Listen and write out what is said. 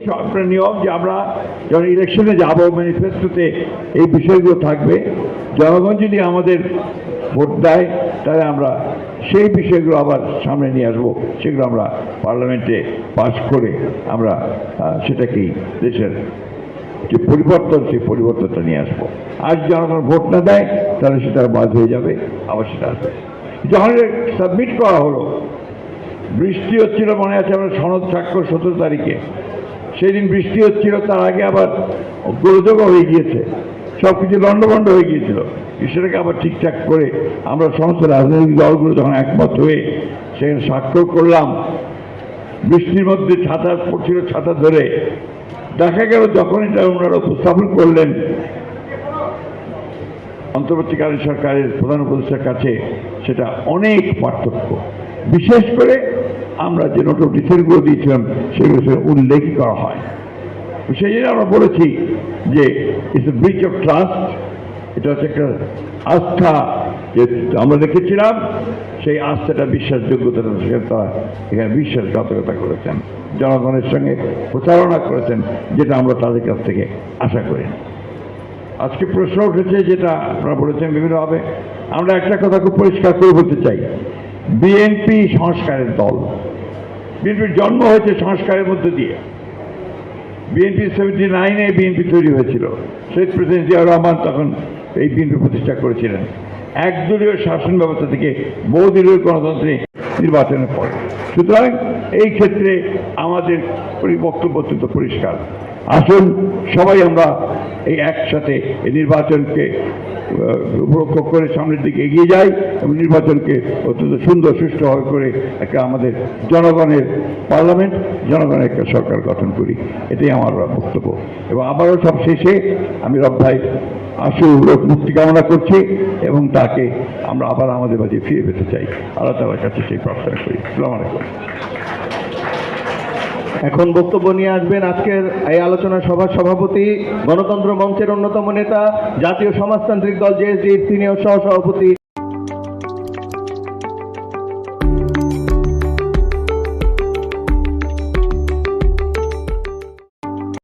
আপনার নিয়ম যে আমরা যখন ইলেকশনে যাব ম্যানিফেস্টোতে এই বিষয়গুলো থাকবে। জনগণ যদি আমাদের ভোট দেয়, তাহলে আমরা সেই বিষয়গুলো আবার সামনে নিয়ে আসব। সেগুলো আমরা পার্লামেন্টে পাশ করে আমরা সেটাকেই দেশের যে পরিবর্তন, সেই পরিবর্তনটা নিয়ে আসব। আর জনগণ ভোট না দেয়, তাহলে সেটা বাদ হয়ে যাবে, আবার সেটা আসবে। যখন সাবমিট করা হলো, বৃষ্টি হচ্ছিল মনে আছে, আমরা সনদ স্বাক্ষর সতেরো তারিখে। সেই দিন বৃষ্টি হচ্ছিল, তার আগে আবার গোলযোগও হয়ে গিয়েছে। সব কিছু লণ্ডভণ্ড হয়ে গিয়েছিল। সেটাকে আবার ঠিকঠাক করে আমরা সমস্ত রাজনৈতিক দলগুলো যখন একমত হয়ে সেখানে স্বাক্ষর করলাম, বৃষ্টির মধ্যে ছাতা পড়ছিল, ছাতা ধরে। দেখা গেল যখন এটা ওনারা উপস্থাপন করলেন, অন্তর্বর্তীকালীন সরকারের প্রধান উপদেষ্টার কাছে সেটা অনেক পার্থক্য। বিশেষ করে আমরা যে নোটিফিকেশনগুলো দিয়েছিলাম, সেগুলো উল্লেখ করা হয়। সেই জন্য আমরা বলেছি যে it's a breach of trust এটা হচ্ছে একটা আস্থা যে আমরা দেখেছিলাম, সেই আস্থাটা বিশ্বাসযোগ্যতাটা তারা এখানে বিশ্বাসঘাতকতা করেছেন, জনগণের সঙ্গে প্রচারণা করেছেন, যেটা আমরা তাদের কাছ থেকে আশা করি আজকে প্রশ্ন উঠেছে যেটা আপনারা বলেছেন বিভিন্নভাবে, আমরা একটা কথা খুব পরিষ্কার করে বলতে চাই। বিএনপি সংস্কারের দল বিএনপির জন্ম হয়েছে সংস্কারের মধ্যে দিয়ে। বিএনপি সেভেন্টি নাইনে বিএনপি তৈরি হয়েছিল। শহীদ প্রেসিডেন্ট জিয়া রহমান তখন এই বিএনপি প্রতিষ্ঠা করেছিলেন। একদলীয় শাসন ব্যবস্থা থেকে বহুদলীয় গণতন্ত্রে নির্বাচনের পর। সুতরাং এই ক্ষেত্রে আমাদের বক্তব্য অত্যন্ত পরিষ্কার। আসুন, সবাই আমরা এই একসাথে এই নির্বাচনকে উপলক্ষ করে সামনের দিকে এগিয়ে যাই এবং নির্বাচনকে অত্যন্ত সুন্দর, সুষ্ঠুভাবে করে একটা আমাদের জনগণের পার্লামেন্ট, জনগণের একটা সরকার গঠন করি। এটাই আমার বক্তব্য। এবং আবারও সব শেষে আমি রব ভাই আশু রোগ মুক্তি কামনা করছি এবং তাকে আমরা আবার আমাদের মাঝে ফিরে পেতে চাই। আল্লাহ তালার কাছে সেই প্রার্থনা করি। সালাম আলাইকুম। এখন বক্তব্য নিয়ে আসবেন আজকের এই আলোচনা সভার সভাপতি, গণতন্ত্র মঞ্চের অন্যতম নেতা, জাতীয় সমাজতান্ত্রিক দল, জেএসডির সিনিয়র সহ সভাপতি